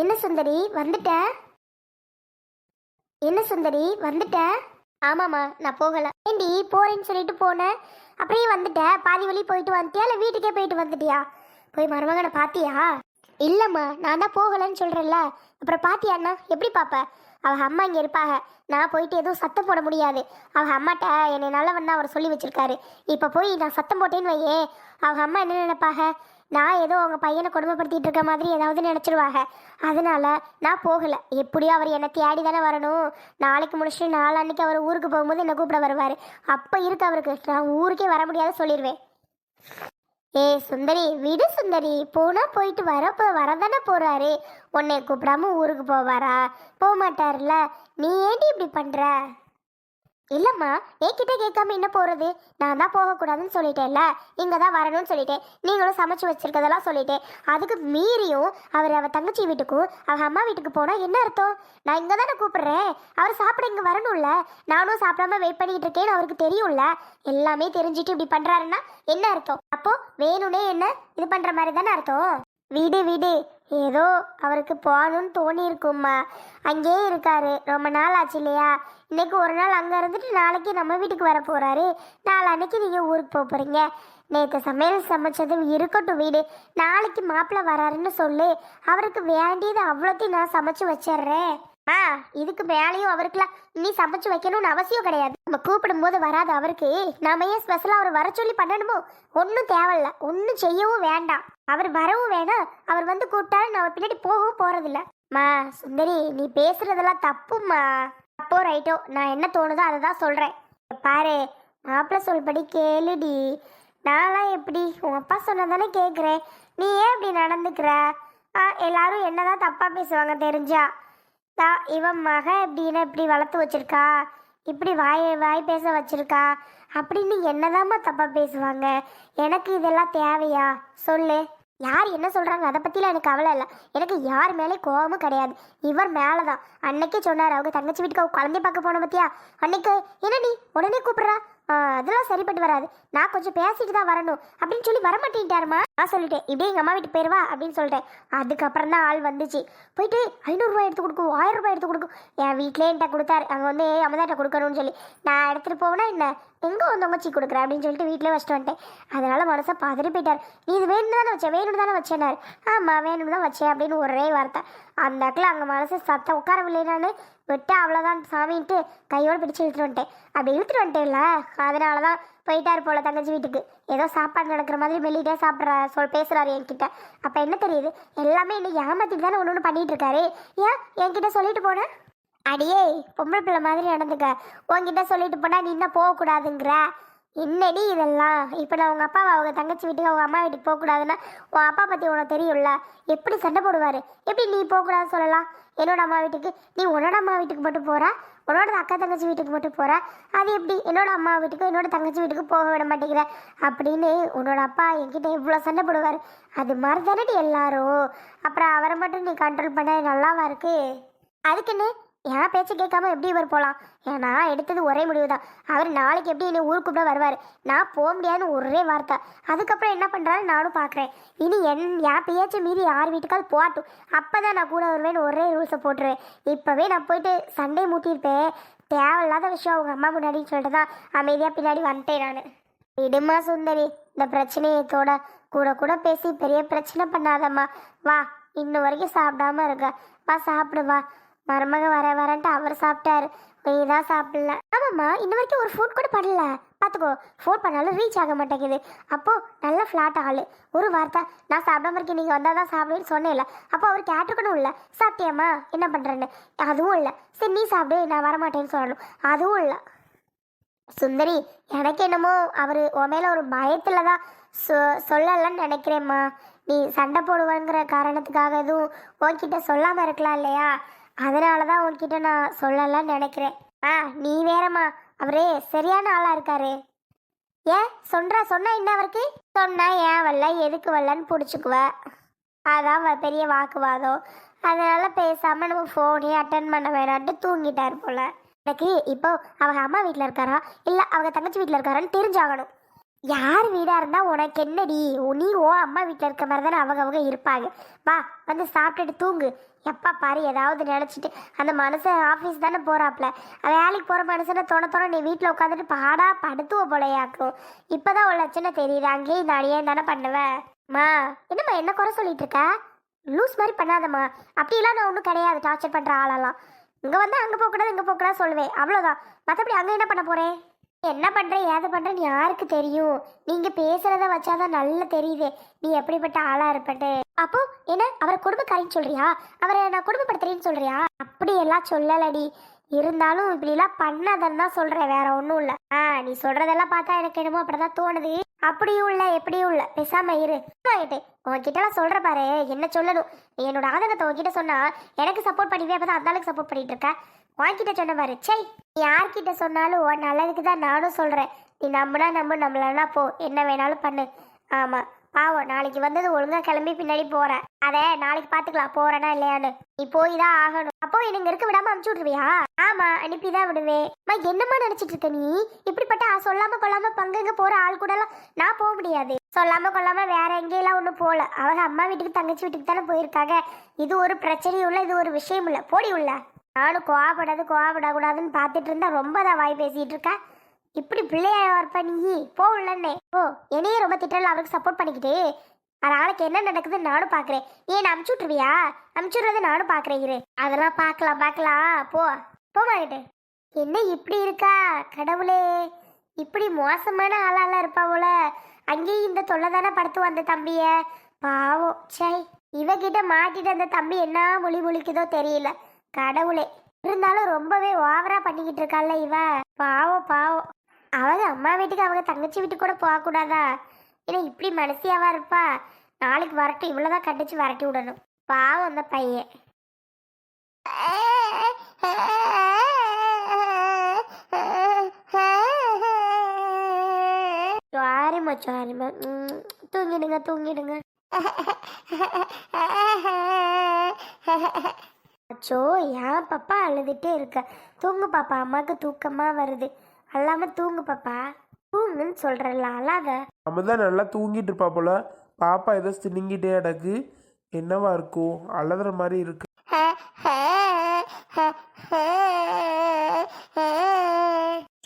என்ன சுந்தரி வந்துட்ட? என்ன சுந்தரி வந்துட்ட? ஆமாம்மா நான் போகல. ஏண்டி போறேன்னு சொல்லிட்டு போனேன் அப்படியே வந்துட்ட? பாதி வழி போயிட்டு வந்துட்டியா? இல்லை வீட்டுக்கே போயிட்டு வந்துட்டியா? போய் மருமகனை பாத்தியா? இல்லைம்மா நான் தான் போகலன்னு சொல்கிறேன்ல அப்புறம் பாத்தியாண்ணா எப்படி பாப்ப? அவள் அம்மா இங்கே இருப்பாங்க நான் போயிட்டு எதுவும் சத்தம் போட முடியாது. அவள் அம்மாட்ட என்னை நல்லவன் அவர் சொல்லி வச்சிருக்காரு. இப்போ போய் நான் சத்தம் போட்டேன்னு வையே அவங்க அம்மா என்ன நினைப்பாங்க நான் ஏதோ அவங்க பையனை கொடுமைப்படுத்திட்டு இருக்க மாதிரி ஏதாவது நினச்சிருவாங்க. அதனால நான் போகலை. எப்படியோ அவர் என்னை தேடி தானே வரணும். நாளைக்கு முடிச்சுட்டு நாளான்னைக்கு அவர் ஊருக்கு போகும்போது என்னை கூப்பிட வருவார். அப்போ இருக்கு அவருக்கு. நான் ஊருக்கே வர முடியாத சொல்லிடுவேன் ஏ சுந்தரி விடு சுந்தரி. போனால் போயிட்டு வரப்போ வரதானே போகிறாரு உன்னை கூப்பிடாம ஊருக்கு போவாரா போக மாட்டார்ல நீ ஏன்டி இப்படி பண்ணுற இல்லம்மா என்கிட்ட கேட்காம என்ன போறது? நான் தான் போகக்கூடாதுன்னு சொல்லிட்டேன்ல. இங்க தான் வரணும்னு சொல்லிட்டேன். நீங்களும் சமைச்சு வச்சிருக்கதெல்லாம் சொல்லிட்டேன். அதுக்கு மீறியும் அவர் அவ தங்கச்சி வீட்டுக்கும் அவ அம்மா வீட்டுக்கு போனா என்ன அர்த்தம்? நான் இங்க தானே கூப்பிடுறேன். அவர் சாப்பிட இங்க வரணும்ல. நானும் சாப்பிடாம வெயிட் பண்ணிட்டு இருக்கேன்னு அவருக்கு தெரியும்ல. எல்லாமே தெரிஞ்சுட்டு இப்படி பண்றாருன்னா என்ன அர்த்தம்? அப்போ வேணும்னே என்ன? இது பண்ற மாதிரி தானே அர்த்தம்? வீடு வீடு. ஏதோ அவருக்கு போகணும்னு தோணி இருக்கும்மா அங்கேயே இருக்காரு. ரொம்ப நாள் ஆச்சு இல்லையா? இன்னைக்கு ஒரு நாள் அங்கே இருந்துட்டு நாளைக்கு நம்ம வீட்டுக்கு வர போகிறாரு நாளான்னைக்கு நீங்கள் ஊருக்கு போக போகிறீங்க நேற்று சமையல் சமைச்சதும் இருக்கட்டும் வீடு. நாளைக்கு மாப்பிள்ளை வராருன்னு சொல்லு. அவருக்கு வேண்டியது அவ்வளோத்தையும் நான் சமைச்சு வச்சிடுறேன். ஆ இதுக்கு மேலேயும் அவருக்குலாம் இனி சமைச்சு வைக்கணும்னு அவசியம் கிடையாது. நம்ம கூப்பிடும் போது வராது அவருக்கு. நாம ஏன் ஸ்பெஷலாக அவர் வர சொல்லி பண்ணணுமோ? ஒன்றும் தேவையில்ல. ஒன்றும் செய்யவும் வேண்டாம். அவர் வரவும் வேணாம். அவர் வந்து கூப்பிட்டாலும் நான் அவர் பின்னாடி போகவும் போறதில்ல. மா சுந்தரி நீ பேசுறதெல்லாம் தப்புமா அப்போ ரைட்டோ நான் என்ன தோணுதோ அதை தான் சொல்கிறேன் பாரு மாப்பிள்ள சொல்படி கேளுடி. நான்லாம் எப்படி? உன் அப்பா சொன்னதானே கேட்குறேன் நீ ஏன் இப்படி நடந்துக்கிற? எல்லாரும் என்னதான் தப்பாக பேசுவாங்க தெரிஞ்சா? தா இவன் மக எப்படின்னு இப்படி வளர்த்து வச்சிருக்கா? இப்படி வாய் வாய் பேச வச்சிருக்கா? அப்படின்னு என்னதாம்மா தப்பா பேசுவாங்க? எனக்கு இதெல்லாம் தேவையா? சொல்லு. யார் என்ன சொல்கிறாங்க அதை பற்றிலாம் எனக்கு கவலை இல்லை. எனக்கு யார் மேலே கோபமும் கிடையாது. இவர் மேலே தான் அன்னைக்கே சொன்னார் அவங்க தங்கச்சி வீட்டுக்கு அவங்க குழந்தைய பார்க்க போன பத்தியா? அன்னைக்கு என்ன நீ? உடனே கூப்பிட்றா? அதெல்லாம் சரிப்பட்டு வராது. நான் கொஞ்சம் பேசிட்டு தான் வரணும். அப்படின்னு சொல்லி வரமாட்டேன்ட்டாருமா. நான் சொல்லிட்டேன் இப்படியே எங்கள் அம்மா வீட்டுக்கு போயிடுவா அப்படின்னு சொல்லிட்டேன். அதுக்கப்புறம் தான் ஆள் வந்துச்சு. போயிட்டு ஐநூறுரூவா எடுத்து கொடுக்கும் ஆயிரம் ரூபாய் எடுத்து கொடுக்கும். என் வீட்டிலே என்கிட்ட கொடுத்தாரு. அங்கே வந்து அம்மதாட்ட கொடுக்கணும்னு சொல்லி. நான் எடுத்துகிட்டு போவேன்னா என்ன? எங்கே வந்தவங்க சீ கொடுக்குற அப்படின்னு சொல்லிட்டு வீட்டிலே வச்சுட்டு வந்துட்டேன். அதனால் மனசை பதறி போயிட்டார். நீ இது வேணும் தானே வச்சேன் வேணும் தானே வச்சேன்னார். ஆமாம் வேணும் தான் வச்சேன் அப்படின்னு ஒரே வார்த்தை. அந்த இடத்துல அங்கே மனசு சத்தம் உட்காரவில்லை நான். விட்டு அவ்வளோதான் சாமின்ட்டு கையோடு பிடிச்சி இழுத்துட்டு வந்துட்டேன். அப்படி இழுத்துட்டு வந்துட்டேன்ல அதனால தான் போயிட்டார் போல தங்கச்சி வீட்டுக்கு. ஏதோ சாப்பாடு நடக்கிற மாதிரி வெளியிட்டே சாப்பிட்ற சொல் பேசுகிறாரு என்கிட்ட. அப்போ என்ன தெரியுது? எல்லாமே என்னை ஏமாத்திட்டு தானே ஒன்று ஒன்று பண்ணிகிட்டு இருக்காரு. ஏன் என்கிட்ட சொல்லிட்டு போனேன் அடியே பொம்பளை பிள்ளை மாதிரி நடந்துக்க. உன்கிட்ட சொல்லிட்டு போனா நீ என்ன போகக்கூடாதுங்கிற. என்னடி இதெல்லாம்? இப்போ நான் உங்கள் அப்பாவை அவங்க தங்கச்சி வீட்டுக்கு அவங்க அம்மா வீட்டுக்கு போகக்கூடாதுன்னா உன் அப்பா பற்றி உனக்கு தெரியும்ல? எப்படி சண்டை போடுவார்? எப்படி நீ போகக்கூடாதுன்னு சொல்லலாம்? என்னோட அம்மா வீட்டுக்கு. நீ உன்னோட அம்மா வீட்டுக்கு மட்டும் போகிற உன்னோட அக்கா தங்கச்சி வீட்டுக்கு மட்டும் போகிற அது எப்படி? என்னோட அம்மா வீட்டுக்கு என்னோட தங்கச்சி வீட்டுக்கு போக விட மாட்டேங்கிற. அப்படின்னு உன்னோட அப்பா என்கிட்ட இவ்வளோ சண்டை போடுவார். அது மாதிரி தானடி எல்லாரும். அப்புறம் அவரை மட்டும் நீ கண்ட்ரோல் பண்ண நல்லாவா இருக்குது அதுக்குன்னு என் பேச்சு கேட்காம எப்படி இவர் போகலாம் ஏன்னா எடுத்தது ஒரே முடிவு தான் அவர் நாளைக்கு எப்படி என்னை ஊருக்கு கூட வருவார்? நான் போக முடியாதுன்னு ஒரே வார்த்தை. அதுக்கப்புறம் என்ன பண்ணுறாரு நானும் பார்க்குறேன். இனி என் என் பேச்சு மீறி யார் வீட்டுக்காவது போகட்டும். அப்போ தான் நான் கூட வருவேன்னு ஒரே ரூல்ஸை போட்டுருவேன். இப்போவே நான் போயிட்டு சண்டே மூட்டியிருப்பேன். தேவையில்லாத விஷயம் அவங்க அம்மா முன்னாடின்னு சொல்லிட்டு தான் அமைதியாக பின்னாடி வந்துட்டேன் நான். விடுமா சுந்தரி இந்த பிரச்சனையத்தோட கூட கூட பேசி பெரிய பிரச்சனை பண்ணாதம்மா. வா இன்ன வரைக்கும் சாப்பிடாம இருக்க வா சாப்பிடு வா. மருமக வர வரன்ட்டு அவர் சாப்பிட்டாரு. நீ தான் சாப்பிடல. ஆமாம்மா இன்ன வரைக்கும் ஒரு ஃபோன் கூட பண்ணல. பார்த்துக்கோ ஃபோன் பண்ணாலும் ரீச் ஆக மாட்டேங்குது. அப்போது நல்ல ஃப்ளாட் ஆள். ஒரு வார்த்தை நான் சாப்பிடாம இருக்கேன் நீங்கள் வந்தால் தான் சாப்பிடுன்னு சொன்னேன்ல அப்போ அவர் கேட்டிருக்கணும் இல்லை. சாப்பிட்டியாம்மா? என்ன பண்ணுறேன்னு அதுவும் இல்லை. சரி நீ சாப்பிடு நான் வரமாட்டேன்னு சொல்லணும். அதுவும் இல்லை. சுந்தரி எனக்கு என்னமோ அவர் உன் மேலே ஒரு பயத்தில் தான் சொ சொல்லலன்னு நினைக்கிறேம்மா. நீ சண்டை போடுவேங்கிற காரணத்துக்காக எதுவும் உன்கிட்ட சொல்லாமல் இருக்கலாம் இல்லையா? அதனால தான் உன்கிட்ட நான் சொல்லலாம்னு நினைக்கிறேன். ஆ நீ வேறம்மா. அவரே சரியான ஆளாக இருக்காரு. ஏன் சொல்கிறா சொன்னா என்ன அவருக்கு? சொன்னா ஏன் வரல எதுக்கு வரலன்னு பிடிச்சிக்குவ. அதான் பெரிய வாக்குவாதம். அதனால பேசாமல் நம்ம ஃபோனே அட்டன் பண்ண வேணான்ட்டு தூங்கிட்டார் போல். எனக்கு இப்போ அவங்க அம்மா வீட்டில் இருக்காரா? இல்லை அவங்க தங்கச்சி வீட்டில் இருக்காரான்னு தெரிஞ்சாகணும். யார் வீடாக இருந்தால் உனக்கு என்னடி? நீ ஓ அம்மா வீட்டில் இருக்க மாதிரி தானே அவங்க அவங்க இருப்பாங்க. வா வந்து சாப்பிட்டுட்டு தூங்கு. எப்பா பாரு ஏதாவது நினச்சிட்டு. அந்த மனுஷன் ஆஃபீஸ் தானே போகிறாப்புல வேலைக்கு போகிற மனுஷனை தோண தோண நீ வீட்டில் உட்காந்துட்டு பாடா படுத்துவ போலையாக்கும். இப்போதான் உள்ள லட்சணம் தெரியுது. அங்கேயும் இந்த அணியே தானே பண்ணுவேன் மா என்னம்மா என்ன குறை சொல்லிட்டு இருக்க? லூஸ் மாதிரி பண்ணாதம்மா. அப்படிலாம் நான் ஒன்றும் கிடையாது. டார்ச்சர் பண்ணுற ஆளெல்லாம். இங்கே வந்து அங்கே போகக்கூடாது இங்கே போகக்கூடாது சொல்லுவேன். அவ்வளோதான் மற்றபடி அங்கே என்ன பண்ண போகிறேன் என்ன பண்ற ஏதை பண்றேன்னு யாருக்கு தெரியும்? நீங்க பேசுகிறத வச்சாதான் நல்லா தெரியுது. நீ எப்படிப்பட்ட ஆளா இருப்பட்டு. அப்போ என்ன? அவரை குடும்பக்காரின்னு சொல்றியா? அவரை நான் குடும்பப்படுத்துறேன்னு சொல்றியா? அப்படியெல்லாம் சொல்லலடி. இருந்தாலும் இப்படி எல்லாம் பண்ணாதன்னு தான் சொல்றேன். வேற ஒன்றும் இல்ல. ஆ நீ சொல்றதெல்லாம் பார்த்தா எனக்கு என்னமோ அப்படிதான் தோணுது. அப்படியும் இல்லை எப்படியும் இல்லை. பேசாமல் இரு. ஆகிட்டு உன்கிட்ட எல்லாம் சொல்ற பாரு என்ன சொல்லணும்? நீ என்னோட ஆதங்கத்தை உன்கிட்ட சொன்னா எனக்கு சப்போர்ட் பண்ணிவே அப்பதான் அந்த அளவுக்கு சப்போர்ட் பண்ணிட்டு இருக்க. உன்கிட்ட சொன்ன பாரு சை யார்கிட்ட சொன்னாலும் உன் நல்லதுக்கு தான் நானும் சொல்கிறேன் நீ நம்பினா நம்பு நம்மளனா போ என்ன வேணாலும் பண்ணு. ஆமாம் பாவம் நாளைக்கு வந்தது ஒழுங்கா கிளம்பி பின்னாடி போகிறேன் அதே நாளைக்கு பார்த்துக்கலாம் போறேனா இல்லையான்னு. நீ போய் தான் ஆகணும். அப்போ எனக்கு இருக்க விடாம அனுப்பிச்சு விட்ருவியா ஆமா அனுப்பி தான் விடுவேன். அம்மா என்னம்மா நினைச்சிட்டு இருக்க நீ? இப்படிப்பட்ட சொல்லாம கொள்ளாம பங்குங்க போற ஆள் கூட எல்லாம் நான் போக முடியாது. சொல்லாம கொள்ளாம வேற எங்கேயெல்லாம் ஒன்றும் போல அவங்க அம்மா வீட்டுக்கு தங்கச்சி வீட்டுக்கு தானே போயிருக்காங்க. இது ஒரு பிரச்சனையும் இல்லை இது ஒரு விஷயம் இல்லை. போடி உள்ள. நானும் கோவப்படாது கோவப்படக்கூடாதுன்னு பார்த்துட்டு இருந்தா ரொம்ப தான் வாய் பேசிட்டு இருக்கேன் இப்படி பிள்ளையா வரப்ப நீ? போ உள்ளன்னே ஓ என்னையே ரொம்ப திட்டல அவருக்கு சப்போர்ட் பண்ணிக்கிட்டு. நாளைக்கு என்ன நடக்குதுன்னு நானும் பார்க்குறேன் ஏன் அமுச்சு விட்ருவியா அமுச்சு விட்றதை நானும் பார்க்குறேன் அதெல்லாம் பார்க்கலாம் பார்க்கலாம் போ. போமாகிட்டு என்ன இப்படி இருக்கா? கடவுளே. இப்படி மோசமான ஆளாலாம் இருப்பா போல. அங்கேயும் இந்த தொல்லை தானே படுத்து வந்த தம்பிய? பாவம். சை இவகிட்ட மாட்டிட்டு அந்த தம்பி என்ன மொழி முழிக்குதோ தெரியல. கடவுளே. இருந்தாலும் ரொம்பவே ஓவரா பண்ணிக்கிட்டு இருக்கால இவ. பாவம் பாவம் அவங்க அம்மா வீட்டுக்கு அவங்க தங்கச்சி வீட்டுக்கு கூட போகக்கூடாதா? ஏன்னா இப்படி மனசியாவா இருப்பா. நாளைக்கு வரட்டும் இவ்வளவுதான் கண்டிச்சு வரட்டி விடணும். பாவம் அந்த பையன். சாரிம்மா சாரிம்மா தூங்கிடுங்க தூங்கிடுங்க. அச்சோ ஏன் பாப்பா அழுதுட்டே இருக்க. தூங்கு பாப்பா அம்மாவுக்கு தூக்கமா வருது. அல்லாம தூங்கு பாப்பா. தூங்குன்னு சொல்றல அழாத. நம்ம தான் நல்லா தூங்கிட்டு இருப்பா போல. பாப்பா ஏதோ சினுங்கிட்டே அடக்கு என்னவா இருக்கும் அழுதுற மாதிரி இருக்கு.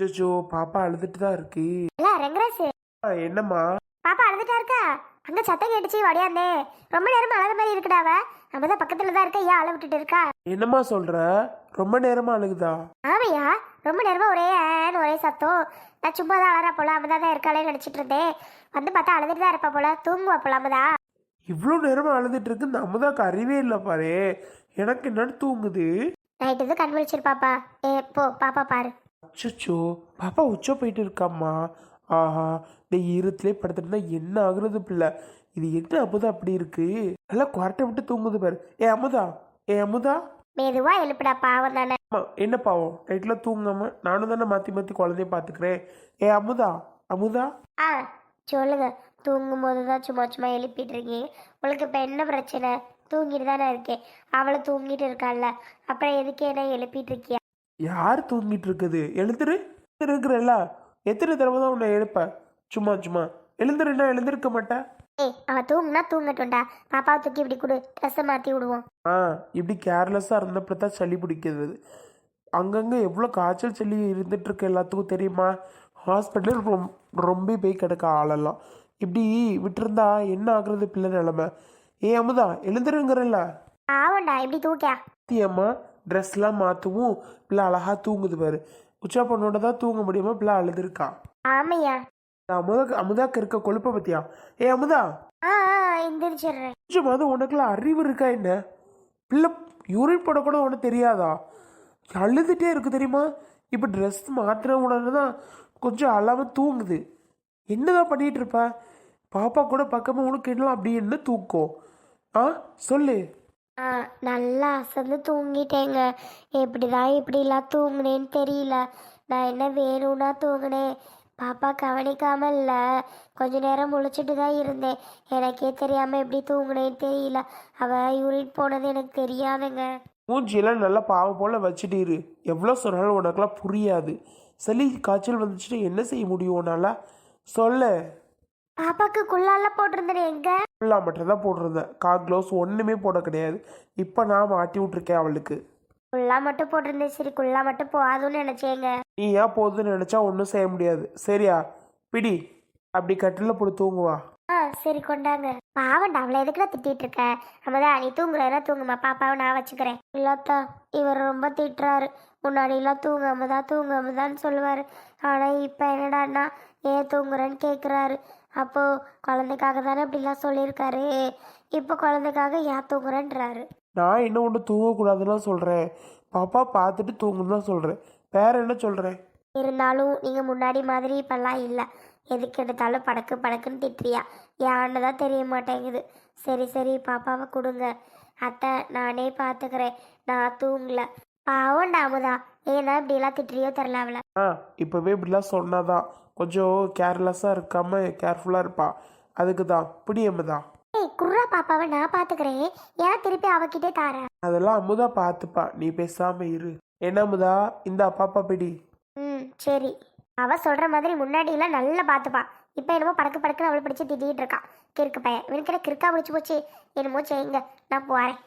அச்சோ பாப்பா அழுதுட்டு தான் இருக்கு. இல்ல ரெங்கராசு ஆ, என்னம்மா? பாப்பா அழுதுட்டா இருக்கா? அங்க சத்தம் கேட்டுச்சு வடியாந்தே ரொம்ப நேரம் அழகு மாதிரி இருக்குடாவ நம்ம தான் பக்கத்துல தான் இருக்க? ஏன் அழ விட்டுட்டு இருக்கா? என்னம்மா சொல்ற? ரொம்ப நேரமா அழுகுதா? ஆமையா ரொம்ப நேரமா ஒரே ஏன்னு ஒரே சத்தம். நான் சும்மா தான் அழறா போல அம்மதா தான் இருக்காளே நினைச்சிட்டு இருந்தேன் வந்து பார்த்தா அழுதுட்டு தான் இருப்பா போல தூங்குவா போல அம்மதா இவ்வளோ நேரமா அழுதுட்டு இருக்கு நம்ம தான் அறிவே இல்லை பாரு. எனக்கு என்னன்னு தூங்குது? நைட்டு இது கண் விழிச்சிருப்பாப்பா ஏ போ பாப்பா பாரு. அச்சச்சோ பாப்பா உச்ச போயிட்டு இருக்காம்மா. ஆஹா இந்த ஈரத்திலே படுத்துட்டு என்ன ஆகுறது பிள்ளை? இது என்ன அமுதா அப்படி இருக்கு? நல்லா குரட்டை விட்டு தூங்குது பாரு. ஏ அமுதா. ஏ அமுதா. மெதுவா எழுப்புடா பாவம் தானே. அம்மா என்ன பாவம்? நைட்டில் தூங்காம நானும் தானே மாற்றி மாற்றி குழந்தைய பார்த்துக்கிறேன் ஏ அமுதா? அமுதா? ஆ சொல்லுங்க. தூங்கும் போது தான் சும்மா சும்மா எழுப்பிட்டு இருக்கீங்க உங்களுக்கு இப்போ என்ன பிரச்சனை? தூங்கிட்டு தானே இருக்கேன். அவளை தூங்கிட்டு இருக்காள்ல. அப்புறம் எதுக்கு என்ன எழுப்பிட்டு இருக்கியா யார் தூங்கிட்டு இருக்குது எழுந்துரு. இருக்கிறல்ல எத்தனை தடவை தான் உன்னை எழுப்ப? சும்மா சும்மா. எழுந்துருன்னா எழுந்திருக்க மாட்டேன் ஏய் அவ தூங்குனா தூங்கட்டும்டா. பாப்பாவை தூக்கி இப்படி கொடு. ட்ரெஸ்ஸை மாற்றி விடுவோம். ஆ இப்படி கேர்லெஸ்ஸாக இருந்தப்ப தான் சளி பிடிக்கிறது. அங்கங்கே எவ்வளோ காய்ச்சல் சளி இருந்துட்டு இருக்கு எல்லாத்துக்கும் தெரியுமா? ஹாஸ்பிட்டலில் ரொம் ரொம்ப போய் கிடக்க ஆளெல்லாம். இப்படி விட்டுருந்தா என்ன ஆகுறது பிள்ளை நிலமை? ஏ அமுதா எழுந்துருங்கிறல்ல? ஆவண்டா இப்படி தூக்கியா? அம்மா ட்ரெஸ்லாம் மாற்றவும் பிள்ளை அழகா தூங்குது பாரு. உச்சா பொண்ணோட தான் தூங்க முடியுமா? பிள்ளை அழுதுருக்கா. ஆமையா? அமுதா அமுதாக்கு இருக்க கொழுப்பை பத்தியா? ஏ அமுதா. ஆ எந்திரிச்சிடுறேன். கொஞ்சமாவது உனக்குலாம் அறிவு இருக்கா என்ன? பிள்ளை யூரின் போடக்கூட உனக்கு தெரியாதா? அழுதுகிட்டே இருக்கு தெரியுமா? இப்போ ட்ரெஸ் மாத்திர உடனே தான் கொஞ்சம் அழாமல் தூங்குது. என்னதான் பண்ணிட்டு இருப்ப? பாப்பா கூட பக்கமாக உனக்கு என்ன அப்படி என்ன தூக்கம் ஆ சொல்லு. ஆ நல்லா அசந்து தூங்கிட்டேங்க. எப்படிதான் இப்படிலாம் தூங்குனேன்னு தெரியல. நான் என்ன வேணும்னா தூங்குனேன். பாப்பா கவனிக்காம இல்ல கொஞ்ச நேரம் முழிச்சிட்டு தான் இருந்தேன். எனக்கே தெரியாம எப்படி தூங்குனேன்னு தெரியல. அவ யூரின் போனது எனக்கு தெரியாதுங்க. மூஞ்சியெல்லாம் நல்லா பாவம் போல் வச்சுட்டு இரு. எவ்வளோ சொன்னாலும் உனக்கெல்லாம் புரியாது. சளி காய்ச்சல் வந்துச்சுன்னா என்ன செய்ய முடியும் உன்னால? சொல்லு. பாப்பாக்கு குள்ளால போட்டிருந்தேன் எங்க? ஃபுல்லாக மட்டும் தான் போட்டிருந்தேன். கா க்ளவுஸ் ஒன்றுமே போட கிடையாது. இப்போ நான் மாட்டி விட்ருக்கேன் அவளுக்கு. குள்ளா மட்டும் போட்டிருந்தேன். சரி குள்ளா மட்டும் போகாதுன்னு நினைச்சேங்க. நீ ஏன் போகுதுன்னு நினச்சா ஒன்றும் செய்ய முடியாது. சரியா? பிடி அப்படி கட்டில் போட்டு தூங்குவா. ஆ சரி கொண்டாங்க. பாவண்டா அவளை எதுக்குடா திட்டிட்டு இருக்க? நம்ம தான் நீ தூங்குறதுனா தூங்குமா பாப்பாவை நான் வச்சுக்கிறேன். இல்லாத்தா இவர் ரொம்ப திட்டுறாரு. முன்னாடிலாம் தூங்காம தான் தூங்காம தான் சொல்லுவார். ஆனால் இப்போ என்னடான்னா ஏன் தூங்குறேன்னு கேட்குறாரு அப்போ குழந்தைக்காக தானே இப்படிலாம் சொல்லியிருக்காரு. இப்போ குழந்தைக்காக ஏன் தூங்குறேன்றாரு. நான் என்ன ஒன்று தூங்கக்கூடாதுன்னு சொல்கிறேன் பாப்பா பார்த்துட்டு தூங்குன்னு தான் சொல்கிறேன் வேற என்ன சொல்கிறேன் இருந்தாலும் நீங்கள் முன்னாடி மாதிரி இப்பெல்லாம் இல்லை. எதுக்கு எடுத்தாலும் படக்கு படக்குன்னு திட்டுறியா? ஏன்னு தான் தெரிய மாட்டேங்குது. சரி சரி பாப்பாவை கொடுங்க. அத்தை நானே பார்த்துக்கிறேன் நான் தூங்கல. பாவம் அமுதா ஏன்னா இப்படியெல்லாம் திட்டுறியோ தெரில அவளை. ஆ இப்போவே இப்படிலாம் சொன்னாதான் கொஞ்சம் கேர்லெஸ்ஸாக இருக்காம கேர்ஃபுல்லாக இருப்பா. அதுக்கு தான் பிடி தான் ஏய் குர்ரா பாப்பாவை நான் பார்த்துக்கிறேன் ஏன் திருப்பி அவகிட்டே தாரேன் அதெல்லாம் அமுதா பார்த்துப்பா நீ பேசாம இரு. என்ன அமுதா இந்த பாப்பா பிடி. ம் சரி. அவ சொல்ற மாதிரி முன்னாடியெல்லாம் நல்லா பார்த்துப்பா இப்போ என்னமோ படக்கு படக்குன்னு அவளை பிடிச்சி திட்டிகிட்டு இருக்கான் கிறுக்கு பையன். இவனுக்கு என்ன கிறுக்கா முடிச்சு போச்சு? என்னமோ செய்யுங்க நான் போகிறேன்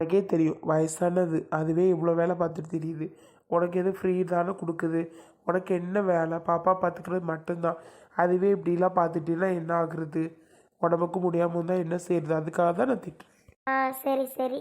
உனக்கே தெரியும் வயசானது. அதுவே இவ்வளோ வேலை பார்த்துட்டு தெரியுது. உனக்கு எது ஃப்ரீ தானே கொடுக்குது? உனக்கு என்ன வேலை? பாப்பா பார்த்துக்கிறது மட்டும்தான். அதுவே இப்படிலாம் பார்த்துட்டீங்கன்னா என்ன ஆகுறது? உடம்புக்கு முடியாமல் இருந்தால் என்ன செய்யறது? அதுக்காக தான் நான் திட்டுறேன். ஆ சரி சரி.